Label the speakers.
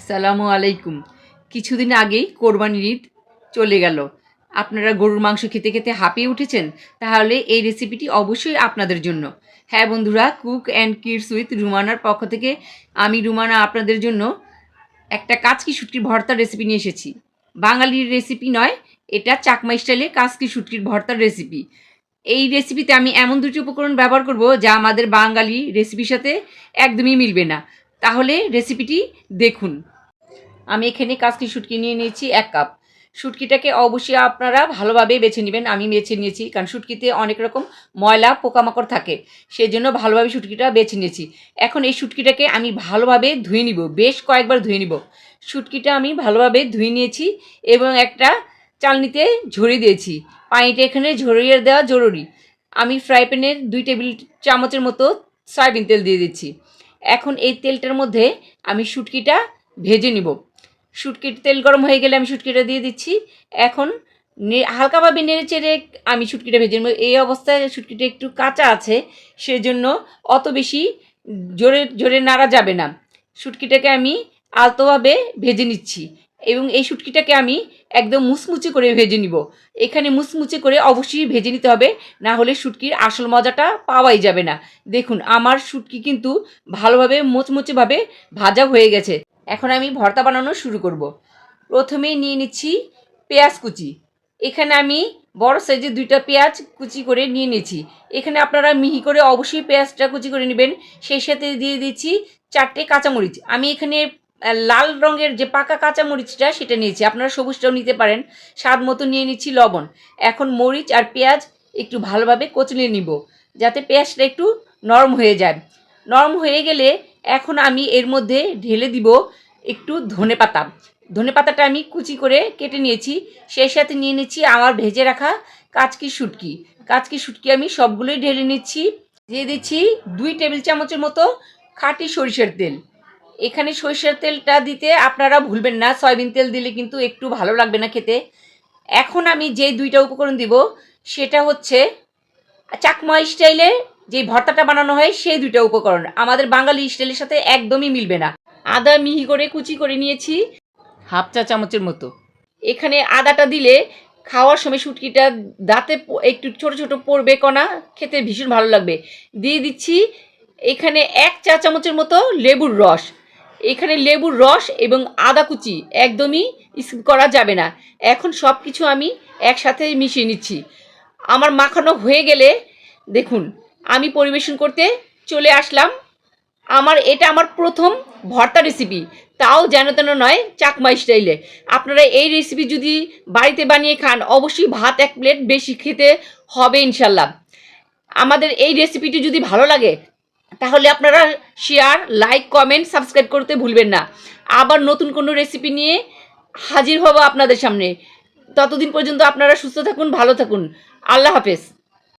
Speaker 1: আসসালামু আলাইকুম। কিছুদিন আগেই কোরবানির ঈদ চলে গেল। আপনারা গরুর মাংস খেতে খেতে হাঁপিয়ে উঠেছেন? তাহলে এই রেসিপিটি অবশ্যই আপনাদের জন্য। হ্যাঁ বন্ধুরা কুক অ্যান্ড কিডস উইথ রুমানার পক্ষ থেকে আমি রুমানা আপনাদের জন্য একটা কাচকি শুটকির ভর্তার রেসিপি নিয়ে এসেছি। বাঙালির রেসিপি নয়, এটা চাকমা স্টাইলে কাচকি শুটকির ভর্তার রেসিপি এই রেসিপিতে আমি এমন দুটি উপকরণ ব্যবহার করব যা আমাদের বাঙালি রেসিপির সাথে একদমই মিলবে না। তাহলে রেসিপিটি দেখুন। আমি এখানে কাজকি শুটকি নিয়ে নিয়েছি এক কাপ। শুটকিটাকে অবশ্যই আপনারা ভালোভাবে বেছে নেবেন, আমি বেছে নিয়েছি, কারণ শুটকিতে অনেক রকম ময়লা, পোকামাকড় থাকে সেই জন্য ভালোভাবে শুটকিটা বেছে নিয়েছি। এখন এই শুটকিটাকে আমি ভালোভাবে ধুয়ে নিব, বেশ কয়েকবার ধুয়ে নিব। শুটকিটা আমি ভালোভাবে ধুয়ে নিয়েছি এবং একটা চালনিতে ঝরিয়ে দিয়েছি। পানিটা এখানে ঝরিয়ে দেওয়া জরুরি। আমি ফ্রাই প্যানের দুই টেবিল চামচের মতো সয়াবিন তেল দিয়ে দিচ্ছি। এখন এই তেলটার মধ্যে আমি শুটকিটা ভেজে নিব। শুটকির তেল গরম হয়ে গেলে আমি শুটকিটা দিয়ে দিচ্ছি। এখন হালকাভাবে নেড়ে চেড়ে আমি শুটকিটা ভেজে নেব। এই অবস্থায় শুটকিটা একটু কাঁচা আছে, সেজন্য অত বেশি জোরে জোরে নাড়া যাবে না। শুটকিটাকে আমি আলতোভাবে ভেজে নিচ্ছি। এবং এই শুটকিটাকে আমি একদম মুচমুচে করে ভেজে নিব। এখানে মুচমুচে করে অবশ্যই ভেজে নিতে হবে, না হলে শুটকির আসল মজাটা পাওয়াই যাবে না। দেখুন, আমার শুটকি কিন্তু ভালোভাবে, মুচমুচেভাবে ভাজা হয়ে গেছে। এখন আমি ভর্তা বানানো শুরু করব। প্রথমেই নিয়ে নিচ্ছি পেঁয়াজ কুচি। এখানে আমি বড় সাইজে দুইটা পেঁয়াজ কুচি করে নিয়ে নিয়েছি। এখানে আপনারা মিহি করে অবশ্যই পেঁয়াজটা কুচি করে নেবেন। সেই সাথে দিয়ে দিচ্ছি চারটে কাঁচামরিচ। আমি এখানে লাল রঙের যে পাকা কাঁচামরিচটা সেটা নিয়েছি। আপনারা সবুজটাও নিতে পারেন। স্বাদ মতো নিয়ে নিচ্ছি লবণ। এখন মরিচ আর পেঁয়াজ একটু ভালোভাবে কচলে নিব, যাতে পেঁয়াজটা একটু নরম হয়ে যায়। নরম হয়ে গেলে এখন আমি এর মধ্যে ঢেলে দিব একটু ধনে পাতা। ধনে পাতাটা আমি কুচি করে কেটে নিয়েছি। সেই সাথে নিয়ে নিচ্ছি আমার ভেজে রাখা কাচকি শুটকি। কাচকি শুটকি আমি সবগুলোই ঢেলে নিচ্ছি। দিয়ে দিচ্ছি দুই টেবিল চামচের মতো খাঁটি সরিষার তেল। এখানে সরিষার তেলটা দিতে আপনারা ভুলবেন না, সয়াবিন তেল দিলে কিন্তু একটু ভালো লাগবে না খেতে। এখন আমি যে দুইটা উপকরণ দিব, সেটা হচ্ছে চাকমা স্টাইলে যে ভর্তাটা বানানো হয়, সেই দুইটা উপকরণ। আমাদের বাঙালি স্টাইলের সাথে একদমই মিলবে না। আদা মিহি করে কুচি করে নিয়েছি, হাফ চা চামচের মতো। এখানে আদাটা দিলে খাওয়ার সময় শুটকিটা দাঁতে একটু ছোট ছোট পড়বে কণা, খেতে ভীষণ ভালো লাগবে। দিয়ে দিচ্ছি এখানে এক চা চামচের মতো লেবুর রস। এখানে লেবুর রস এবং আদা কুচি একদমই স্কিপ করা যাবে না। এখন সব কিছু আমি একসাথে মিশিয়ে নিচ্ছি। আমার মাখানো হয়ে গেলে দেখুন, আমি পরিবেশন করতে চলে আসলাম। আমার, এটা আমার প্রথম ভর্তা রেসিপি তাও যেন তেন নয়, চাকমা স্টাইলে। আপনারা এই রেসিপি যদি বাড়িতে বানিয়ে খান, অবশ্যই ভাত এক প্লেট বেশি খেতে হবে ইনশাল্লাহ। আমাদের এই রেসিপিটি যদি ভালো লাগে তাহলে আপনারা শেয়ার লাইক কমেন্ট সাবস্ক্রাইব করতে ভুলবেন না। আবার নতুন কোনো রেসিপি নিয়ে হাজির হব আপনাদের সামনে। ততদিন পর্যন্ত আপনারা সুস্থ থাকুন, ভালো থাকুন। আল্লাহ হাফেজ।